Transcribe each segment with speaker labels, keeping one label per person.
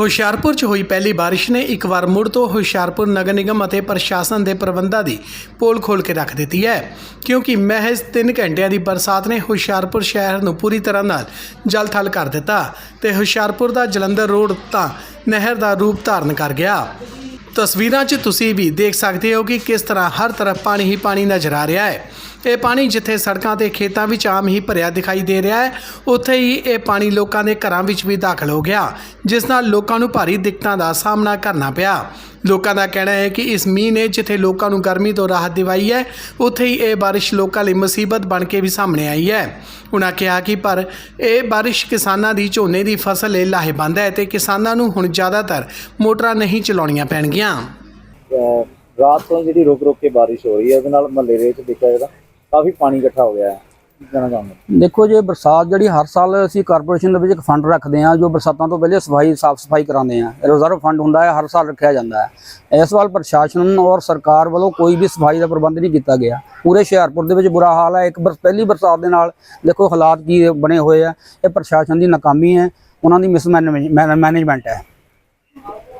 Speaker 1: ਹੁਸ਼ਿਆਰਪੁਰ 'ਚ ਹੋਈ ਪਹਿਲੀ ਬਾਰਿਸ਼ ਨੇ ਇੱਕ ਵਾਰ ਮੁੜ ਤੋਂ ਹੁਸ਼ਿਆਰਪੁਰ ਨਗਰ ਨਿਗਮ ਅਤੇ ਪ੍ਰਸ਼ਾਸਨ ਦੇ ਪ੍ਰਬੰਧਾਂ ਦੀ ਪੋਲ ਖੋਲ ਕੇ ਰੱਖ ਦਿੱਤੀ ਹੈ। ਕਿਉਂਕਿ ਮਹਿਜ਼ 3 ਘੰਟਿਆਂ ਦੀ ਬਰਸਾਤ ਨੇ ਹੁਸ਼ਿਆਰਪੁਰ ਸ਼ਹਿਰ ਨੂੰ ਪੂਰੀ ਤਰ੍ਹਾਂ ਨਾਲ ਜਲਥਲ ਕਰ ਦਿੱਤਾ ਤੇ ਹੁਸ਼ਿਆਰਪੁਰ ਦਾ ਜਲੰਧਰ ਰੋਡ ਤਾਂ ਨਹਿਰ ਦਾ ਰੂਪ ਧਾਰਨ ਕਰ ਗਿਆ। ਤਸਵੀਰਾਂ 'ਚ ਤੁਸੀਂ ਵੀ ਦੇਖ ਸਕਦੇ ਹੋ ਕਿ ਕਿਸ ਤਰ੍ਹਾਂ ਹਰ ਤਰਫ ਪਾਣੀ ਹੀ ਪਾਣੀ ਨਜ਼ਰ ਆ ਰਿਹਾ ਹੈ। ਇਹ ਪਾਣੀ ਜਿੱਥੇ ਸੜਕਾਂ ਤੇ ਖੇਤਾਂ ਵਿੱਚ ਆਮ ਹੀ ਭਰਿਆ ਦਿਖਾਈ ਦੇ ਰਿਹਾ ਹੈ, ਉੱਥੇ ਹੀ ਇਹ ਪਾਣੀ ਲੋਕਾਂ ਦੇ ਘਰਾਂ ਵਿੱਚ ਵੀ ਦਾਖਲ ਹੋ ਗਿਆ, ਜਿਸ ਨਾਲ ਲੋਕਾਂ ਨੂੰ ਭਾਰੀ ਦਿੱਕਤਾਂ ਦਾ ਸਾਹਮਣਾ ਕਰਨਾ ਪਿਆ। ਲੋਕਾਂ ਦਾ ਕਹਿਣਾ ਹੈ ਕਿ ਇਸ ਮੀਂਹ ਨੇ ਜਿੱਥੇ ਲੋਕਾਂ ਨੂੰ ਗਰਮੀ ਤੋਂ ਰਾਹਤ ਦਿਵਾਈ ਹੈ, ਉੱਥੇ ਹੀ ਇਹ ਬਾਰਿਸ਼ ਲੋਕਾਂ ਲਈ ਮੁਸੀਬਤ ਬਣ ਕੇ ਵੀ ਸਾਹਮਣੇ ਆਈ ਹੈ। ਉਨ੍ਹਾਂ ਕਿਹਾ ਕਿ ਪਰ ਇਹ ਬਾਰਿਸ਼ ਕਿਸਾਨਾਂ ਦੀ ਝੋਨੇ ਦੀ ਫਸਲ ਲਈ ਲਾਹੇਵੰਦ ਹੈ ਤੇ ਕਿਸਾਨਾਂ ਨੂੰ ਹੁਣ ਜ਼ਿਆਦਾਤਰ ਮੋਟਰਾਂ ਨਹੀਂ ਚਲਾਉਣੀਆਂ ਪੈਣਗੀਆਂ।
Speaker 2: ਰਾਤ ਤੋਂ ਜਿਹੜੀ ਰੁਕ ਰੁਕ ਕੇ ਬਾਰਿਸ਼ ਹੋ ਰਹੀ ਹੈ, ਉਹਦੇ ਨਾਲ ਮਹੱਲੇ ਦੇ ਵਿੱਚ ਦੇਖਿਆ ਜਿਹੜਾ ਕਾਫੀ ਪਾਣੀ ਇਕੱਠਾ ਹੋ ਗਿਆ ਹੈ। ਕਹਿਣਾ ਚਾਹੁੰਦੇ
Speaker 3: ਦੇਖੋ ਜੇ ਬਰਸਾਤ ਜਿਹੜੀ ਹਰ ਸਾਲ ਅਸੀਂ ਕਾਰਪੋਰੇਸ਼ਨ ਦੇ ਵਿੱਚ ਇੱਕ ਫੰਡ ਰੱਖਦੇ ਹਾਂ ਜੋ ਬਰਸਾਤਾਂ ਤੋਂ ਪਹਿਲੇ ਸਫ਼ਾਈ ਸਾਫ਼ ਸਫ਼ਾਈ ਕਰਾਉਂਦੇ ਹਾਂ। ਰਿਜ਼ਰਵ ਫੰਡ ਹੁੰਦਾ ਹੈ ਹਰ ਸਾਲ ਰੱਖਿਆ ਜਾਂਦਾ ਹੈ। ਇਸ ਵਾਰ ਪ੍ਰਸ਼ਾਸਨ ਔਰ ਸਰਕਾਰ ਵੱਲੋਂ ਕੋਈ ਵੀ ਸਫ਼ਾਈ ਦਾ ਪ੍ਰਬੰਧ ਨਹੀਂ ਕੀਤਾ ਗਿਆ। ਪੂਰੇ ਹੁਸ਼ਿਆਰਪੁਰ ਦੇ ਵਿੱਚ ਬੁਰਾ ਹਾਲ ਹੈ। ਇੱਕ ਬਰ ਪਹਿਲੀ ਬਰਸਾਤ ਦੇ ਨਾਲ ਦੇਖੋ ਹਾਲਾਤ ਕੀ ਬਣੇ ਹੋਏ ਆ ਇਹ ਪ੍ਰਸ਼ਾਸਨ ਦੀ ਨਾਕਾਮੀ ਹੈ। ਉਹਨਾਂ ਦੀ ਮਿਸਮੈਨੇਜਮੈਂਟ ਹੈ।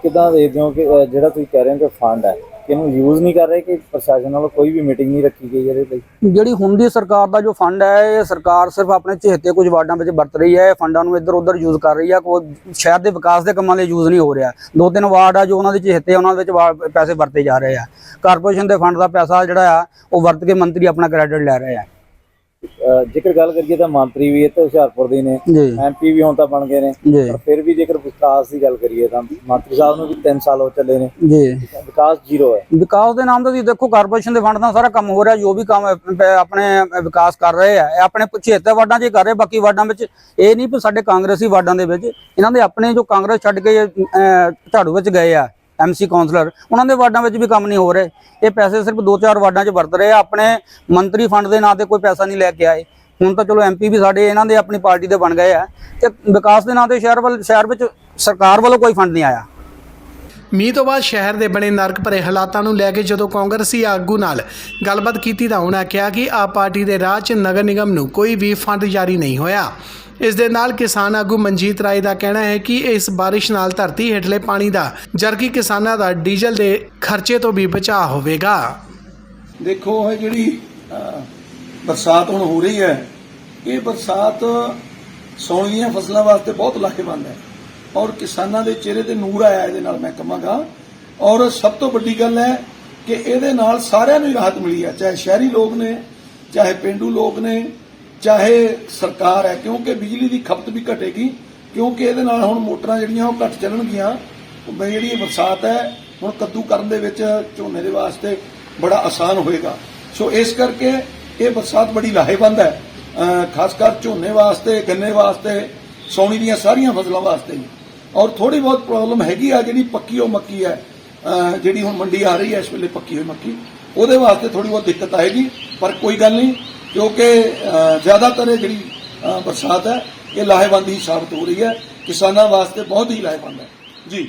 Speaker 2: ਕਿੱਦਾਂ ਦੇਖਦੇ ਹੋ ਕਿ ਜਿਹੜਾ ਤੁਸੀਂ ਕਹਿ ਰਹੇ ਹੋ ਕਿ ਫੰਡ ਹੈ ਕਿ ਇਹਨੂੰ ਯੂਜ਼ ਨਹੀਂ ਕਰ ਰਹੇ ਕਿ ਪ੍ਰਸ਼ਾਸਨ ਵੱਲੋਂ ਕੋਈ ਵੀ ਮੀਟਿੰਗ ਨਹੀਂ ਰੱਖੀ ਗਈ ਇਹਦੇ ਲਈ?
Speaker 3: ਜਿਹੜੀ ਹੁਣ ਦੀ ਸਰਕਾਰ ਦਾ ਜੋ ਫੰਡ ਹੈ, ਇਹ ਸਰਕਾਰ ਸਿਰਫ ਆਪਣੇ ਚਹੇਤੇ ਕੁਝ ਵਾਰਡਾਂ ਵਿੱਚ ਵਰਤ ਰਹੀ ਹੈ। ਇਹ ਫੰਡਾਂ ਨੂੰ ਇੱਧਰ ਉੱਧਰ ਯੂਜ਼ ਕਰ ਰਹੀ ਹੈ। ਕੋਈ ਸ਼ਹਿਰ ਦੇ ਵਿਕਾਸ ਦੇ ਕੰਮਾਂ ਲਈ ਯੂਜ਼ ਨਹੀਂ ਹੋ ਰਿਹਾ। ਦੋ ਤਿੰਨ ਵਾਰਡ ਆ ਜੋ ਉਹਨਾਂ ਦੇ ਚਹੇਤੇ ਉਹਨਾਂ ਵਿੱਚ ਪੈਸੇ ਵਰਤੇ ਜਾ ਰਹੇ ਆ। ਕਾਰਪੋਰੇਸ਼ਨ ਦੇ ਫੰਡ ਦਾ ਪੈਸਾ ਜਿਹੜਾ ਆ, ਉਹ ਵਰਤ ਕੇ ਮੰਤਰੀ ਆਪਣਾ ਕ੍ਰੈਡਿਟ ਲੈ ਰਹੇ ਆ।
Speaker 2: ਜੇਕਰ ਗੱਲ ਕਰੀਏ ਤਾਂ ਮੰਤਰੀ ਵੀ ਇੱਥੇ ਹੁਸ਼ਿਆਰਪੁਰ ਦੇ ਨੇ ਐਮਪੀ ਵੀ ਹੁਣ ਤਾਂ ਬਣ ਗਏ ਨੇ। ਪਰ ਫਿਰ ਵੀ ਜੇਕਰ ਵਿਕਾਸ ਦੀ ਗੱਲ ਕਰੀਏ ਤਾਂ ਮੰਤਰੀ ਸਾਹਿਬ ਨੂੰ ਵੀ 3 ਸਾਲ ਹੋ ਚੱਲੇ ਨੇ।
Speaker 3: ਜੀ।
Speaker 2: ਵਿਕਾਸ ਜ਼ੀਰੋ ਹੈ।
Speaker 3: ਵਿਕਾਸ ਦੇ ਨਾਮ ਤੇ ਤੁਸੀਂ ਦੇਖੋ ਕਾਰਪੋਰੇਸ਼ਨ ਦੇ ਫੰਡ ਦਾ ਸਾਰਾ ਕੰਮ ਹੋ ਰਿਹਾ ਜੋ ਵੀ ਕੰਮ ਆਪਣੇ ਵਿਕਾਸ ਕਰ ਰਹੇ ਆ ਆਪਣੇ 76 ਵਾਰਡਾਂ 'ਚ ਕਰ ਰਹੇ ਬਾਕੀ ਵਾਰਡਾਂ ਵਿੱਚ ਇਹ ਨਹੀਂ ਵੀ ਸਾਡੇ ਕਾਂਗਰਸੀ ਵਾਰਡਾਂ ਦੇ ਵਿੱਚ ਇਹਨਾਂ ਦੇ ਆਪਣੇ ਜੋ ਕਾਂਗਰਸ ਛੱਡ ਕੇ ਝਾੜੂ ਵਿੱਚ ਗਏ ਆ ਐਮਸੀ ਕਾਉਂਸਲਰ ਉਹਨਾਂ ਦੇ ਵਾਰਡਾਂ ਵਿੱਚ ਵੀ ਕੰਮ ਨਹੀਂ ਹੋ ਰਹੇ। ਇਹ ਪੈਸੇ ਸਿਰਫ 2-4 ਵਾਰਡਾਂ 'ਚ ਵਰਤ ਰਹੇ ਆ। ਆਪਣੇ ਮੰਤਰੀ ਫੰਡ ਦੇ ਨਾਂ ਤੇ ਕੋਈ ਪੈਸਾ ਨਹੀਂ ਲੈ ਕੇ ਆਏ। ਹੁਣ ਤਾਂ ਚਲੋ ਐਮਪੀ ਵੀ ਸਾਡੇ ਇਹਨਾਂ ਦੇ ਆਪਣੀ ਪਾਰਟੀ ਦੇ ਬਣ ਗਏ ਆ। ਤੇ ਵਿਕਾਸ ਦੇ ਨਾਂ ਤੇ ਸ਼ਹਿਰ ਵੱਲ ਸ਼ਹਿਰ ਵਿੱਚ ਸਰਕਾਰ ਵੱਲੋਂ ਕੋਈ ਫੰਡ ਨਹੀਂ ਆਇਆ।
Speaker 1: ਮੀਂਹ ਤੋਂ ਬਾਅਦ ਸ਼ਹਿਰ ਦੇ ਬਣੇ ਨਰਕ ਭਰੇ ਹਾਲਾਤਾਂ ਨੂੰ ਲੈ ਕੇ ਜਦੋਂ ਕਾਂਗਰਸੀ ਆਗੂ ਨਾਲ ਗੱਲਬਾਤ ਕੀਤੀ ਤਾਂ ਉਹਨਾਂ ਕਿਹਾ ਕਿ ਆਪ ਪਾਰਟੀ ਦੇ ਰਾਜ 'ਚ ਨਗਰ ਨਿਗਮ ਨੂੰ ਕੋਈ ਵੀ ਫੰਡ ਜਾਰੀ ਨਹੀਂ ਹੋਇਆ। ਇਸ ਦੇ ਨਾਲ ਕਿਸਾਨ ਆਗੂ ਮਨਜੀਤ ਰਾਏ ਦਾ ਕਹਿਣਾ ਹੈ ਕਿ ਇਸ ਬਾਰਿਸ਼ ਨਾਲ ਧਰਤੀ ਹੇਠਲੇ ਪਾਣੀ ਦਾ ਜਰਗੀ ਕਿਸਾਨਾਂ ਦਾ ਡੀਜ਼ਲ ਦੇ ਖਰਚੇ ਤੋਂ ਵੀ ਬਚਾਅ ਹੋਵੇਗਾ।
Speaker 4: ਦੇਖੋ ਇਹ ਜਿਹੜੀ ਅਹ, ਬਰਸਾਤ ਹੁਣ ਹੋ ਰਹੀ ਹੈ ਇਹ ਬਰਸਾਤ ਸੌਣ ਦੀਆਂ ਫਸਲਾਂ ਵਾਸਤੇ ਬਹੁਤ ਲਾਹੇਵੰਦ ਹੈ। ਔਰ ਕਿਸਾਨਾਂ ਦੇ ਚਿਹਰੇ ਤੇ ਨੂਰ ਆਇਆ ਇਹਦੇ ਨਾਲ ਮੈਂ ਕਹਾਂਗਾ। ਔਰ ਸਭ ਤੋਂ ਵੱਡੀ ਗੱਲ ਹੈ ਕਿ ਇਹਦੇ ਨਾਲ ਸਾਰਿਆਂ ਨੂੰ ਰਾਹਤ ਮਿਲੀ ਹੈ, ਚਾਹੇ ਸ਼ਹਿਰੀ ਲੋਕ ਨੇ, ਚਾਹੇ ਪਿੰਡੂ ਲੋਕ ਨੇ, ਚਾਹੇ ਸਰਕਾਰ ਹੈ, ਕਿਉਂਕਿ ਬਿਜਲੀ ਦੀ ਖਪਤ ਵੀ ਘਟੇਗੀ, ਕਿਉਂਕਿ ਇਹਦੇ ਨਾਲ ਹੁਣ ਮੋਟਰਾਂ ਜਿਹੜੀਆਂ ਉਹ ਘੱਟ ਚੱਲਣਗੀਆਂ। ਜਿਹੜੀ ਬਰਸਾਤ ਹੈ, ਹੁਣ ਕੱਦੂ ਕਰਨ ਦੇ ਵਿੱਚ ਝੋਨੇ ਦੇ ਵਾਸਤੇ ਬੜਾ ਆਸਾਨ ਹੋਏਗਾ। ਸੋ ਇਸ ਕਰਕੇ ਇਹ ਬਰਸਾਤ ਬੜੀ ਲਾਹੇਵੰਦ ਹੈ। ਖਾਸ ਕਰ ਝੋਨੇ ਵਾਸਤੇ, ਗੰਨੇ ਵਾਸਤੇ, ਸੌਣੀ ਦੀਆਂ ਸਾਰੀਆਂ ਫਸਲਾਂ ਵਾਸਤੇ। ਔਰ ਥੋੜੀ ਬਹੁਤ ਪ੍ਰੋਬਲਮ ਹੈਗੀ ਆ ਜਿਹੜੀ ਪੱਕੀ ਉਹ ਮੱਕੀ ਹੈ। ਜਿਹੜੀ ਹੁਣ ਮੰਡੀ ਆ ਰਹੀ ਹੈ ਇਸ ਵੇਲੇ ਪੱਕੀ ਹੋਈ ਮੱਕੀ, ਉਹਦੇ ਵਾਸਤੇ ਥੋੜੀ ਬਹੁਤ ਦਿੱਕਤ ਆਏਗੀ, ਪਰ ਕੋਈ ਗੱਲ ਨਹੀਂ, ਕਿਉਂਕਿ ਜ਼ਿਆਦਾਤਰ ਇਹ ਜਿਹੜੀ ਬਰਸਾਤ ਹੈ, ਇਹ ਲਾਹੇਵੰਦ ਹੀ ਸਾਬਤ ਹੋ ਰਹੀ ਹੈ। ਕਿਸਾਨਾਂ ਵਾਸਤੇ ਬਹੁਤ ਹੀ ਲਾਹੇਵੰਦ ਹੈ। ਜੀ।